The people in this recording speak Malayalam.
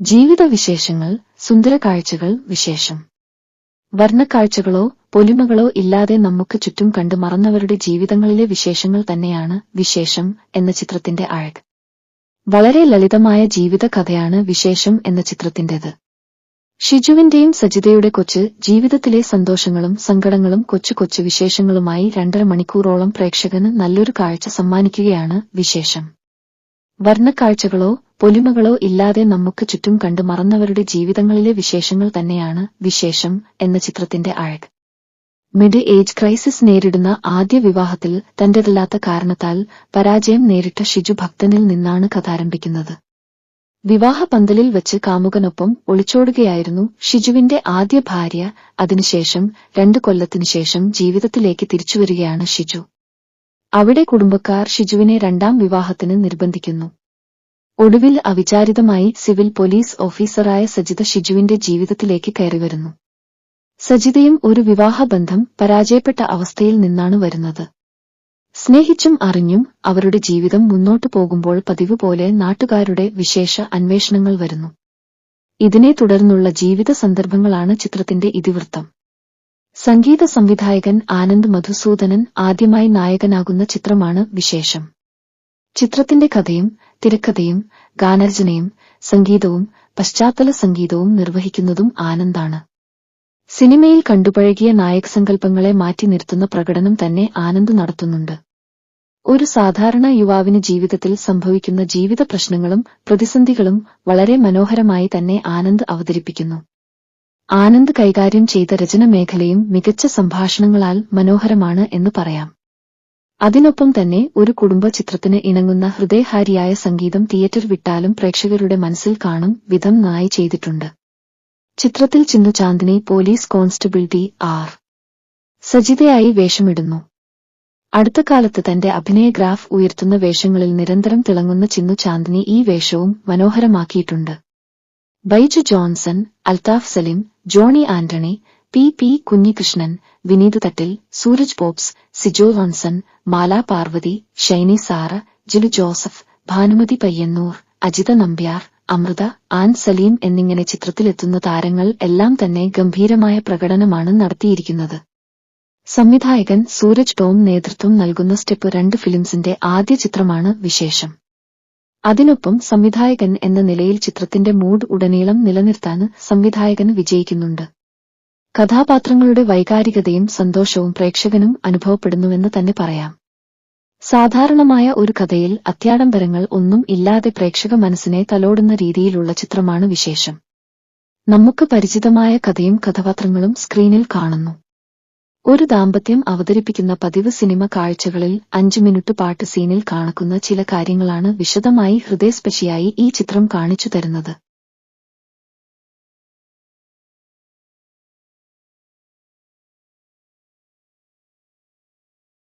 ജീവിത വിശേഷങ്ങൾ സുന്ദര കാഴ്ചകൾ വിശേഷം. വർണക്കാഴ്ചകളോ പൊലിമകളോ ഇല്ലാതെ നമുക്ക് ചുറ്റും കണ്ടു മറന്നവരുടെ ജീവിതങ്ങളിലെ വിശേഷങ്ങൾ തന്നെയാണ് വിശേഷം എന്ന ചിത്രത്തിന്റെ അഴക്. വളരെ ലളിതമായ ജീവിത കഥയാണ് വിശേഷം എന്ന ചിത്രത്തിന്റേത് ഷിജുവിന്റെയും സജിതയുടെ കൊച്ച് ജീവിതത്തിലെ സന്തോഷങ്ങളും സങ്കടങ്ങളും കൊച്ചു കൊച്ചു വിശേഷങ്ങളുമായി രണ്ടര മണിക്കൂറോളം പ്രേക്ഷകന് നല്ലൊരു കാഴ്ച സമ്മാനിക്കുകയാണ് വിശേഷം. വർണക്കാഴ്ചകളോ പൊലിമകളോ ഇല്ലാതെ നമുക്ക് ചുറ്റും കണ്ടു മറന്നവരുടെ ജീവിതങ്ങളിലെ വിശേഷങ്ങൾ തന്നെയാണ് വിശേഷം എന്ന ചിത്രത്തിന്റെ അഴക്. മിഡ് ഏജ് ക്രൈസിസ് നേരിടുന്ന ആദ്യ വിവാഹത്തിൽ തന്റേതല്ലാത്ത കാരണത്താൽ പരാജയം നേരിട്ട ഷിജു ഭക്തനിൽ നിന്നാണ് കഥ ആരംഭിക്കുന്നത്. വിവാഹ പന്തലിൽ വെച്ച് കാമുകനൊപ്പം ഒളിച്ചോടുകയായിരുന്നു ഷിജുവിന്റെ ആദ്യ ഭാര്യ. അതിനുശേഷം രണ്ടു കൊല്ലത്തിനുശേഷം ജീവിതത്തിലേക്ക് തിരിച്ചുവരികയാണ് ഷിജു. അവിടെ കുടുംബക്കാർ ഷിജുവിനെ രണ്ടാം വിവാഹത്തിന് നിർബന്ധിക്കുന്നു. ഒടുവിൽ അവിചാരിതമായി സിവിൽ പോലീസ് ഓഫീസറായ സജിത ഷിജുവിന്റെ ജീവിതത്തിലേക്ക് കയറിവരുന്നു സജിതയും ഒരു വിവാഹബന്ധം പരാജയപ്പെട്ട അവസ്ഥയിൽ നിന്നാണ് വരുന്നത്. സ്നേഹിച്ചും അറിഞ്ഞും അവരുടെ ജീവിതം മുന്നോട്ടു പോകുമ്പോൾ പതിവ് പോലെ നാട്ടുകാരുടെ വിശേഷ അന്വേഷണങ്ങൾ വരുന്നു. ഇതിനെ തുടർന്നുള്ള ജീവിത സന്ദർഭങ്ങളാണ് ചിത്രത്തിന്റെ ഇതിവൃത്തം. സംഗീത സംവിധായകൻ ആനന്ദ് മധുസൂദനൻ ആദ്യമായി നായകനാകുന്ന ചിത്രമാണ് വിശേഷം. ചിത്രത്തിന്റെ കഥയും തിരക്കഥയും ഗാനർജനയും സംഗീതവും പശ്ചാത്തല സംഗീതവും നിർവഹിക്കുന്നതും ആനന്ദാണ്. സിനിമയിൽ കണ്ടുപഴകിയ നായകസങ്കല്പങ്ങളെ മാറ്റി നിർത്തുന്ന പ്രകടനം തന്നെ ആനന്ദ് നടത്തുന്നുണ്ട്. ഒരു സാധാരണ യുവാവിന് ജീവിതത്തിൽ സംഭവിക്കുന്ന ജീവിത പ്രശ്നങ്ങളും പ്രതിസന്ധികളും വളരെ മനോഹരമായി തന്നെ ആനന്ദ് അവതരിപ്പിക്കുന്നു. ആനന്ദ് കൈകാര്യം ചെയ്ത രചന മേഖലയും മികച്ച സംഭാഷണങ്ങളാൽ മനോഹരമാണ് എന്ന് പറയാം. അതിനൊപ്പം തന്നെ ഒരു കുടുംബ ചിത്രത്തിന് ഇണങ്ങുന്ന ഹൃദയഹാരിയായ സംഗീതം തിയേറ്റർ വിട്ടാലും പ്രേക്ഷകരുടെ മനസ്സിൽ കാണും വിധം നായി ചെയ്തിട്ടുണ്ട്. ചിത്രത്തിൽ Chinnu Chandini police constable D R. സജിതയായി വേഷമിടുന്നു. അടുത്ത കാലത്ത് തന്റെ അഭിനയ ഗ്രാഫ് ഉയർത്തുന്ന വേഷങ്ങളിൽ നിരന്തരം തിളങ്ങുന്ന ചിന്നു ചാന്ദിനി ഈ വേഷവും മനോഹരമാക്കിയിട്ടുണ്ട്. Baiju Johnson Althaf Salim Johny Antony P. P. Kunhikrishnan Vineeth Thattil Sooraj bobs Sijo Ronson Mala Parvathi Shiny Sara Jilu Joseph Bhanumathi Payyanur Ajitha Nambiar Amrita an Saleem എന്നിങ്ങനെ ചിത്രത്തിലെത്തുന്ന താരങ്ങൾ എല്ലാം തന്നെ ഗംഭീരമായ പ്രകടനമാണ് നടത്തിയിരിക്കുന്നത്. സംവിധായകൻ സൂരജ് ടോം നേതൃത്വം നൽകുന്ന സ്റ്റെപ്പ് രണ്ട് ഫിലിംസിന്റെ ആദ്യ ചിത്രമാണ് വിശേഷം. അതിനൊപ്പം സംവിധായകൻ എന്ന നിലയിൽ ചിത്രത്തിന്റെ മൂഡ് ഉടനീളം നിലനിർത്താൻ സംവിധായകൻ വിജയിക്കുന്നുണ്ട്. കഥാപാത്രങ്ങളുടെ വൈകാരികതയും സന്തോഷവും പ്രേക്ഷകനും അനുഭവപ്പെടുന്നുവെന്ന് തന്നെ പറയാം. സാധാരണമായ ഒരു കഥയിൽ അത്യാഡംബരങ്ങൾ ഒന്നും ഇല്ലാതെ പ്രേക്ഷക മനസ്സിനെ തലോടുന്ന രീതിയിലുള്ള ചിത്രമാണ് വിശേഷം. നമുക്ക് പരിചിതമായ കഥയും കഥാപാത്രങ്ങളും സ്ക്രീനിൽ കാണുന്നു. ഒരു ദാമ്പത്യം അവതരിപ്പിക്കുന്ന പതിവ് സിനിമ കാഴ്ചകളിൽ അഞ്ചു മിനിറ്റ് പാട്ട് സീനിൽ കാണിക്കുന്ന ചില കാര്യങ്ങളാണ് വിശദമായി ഹൃദയസ്പശിയായി ഈ ചിത്രം കാണിച്ചു തരുന്നത്.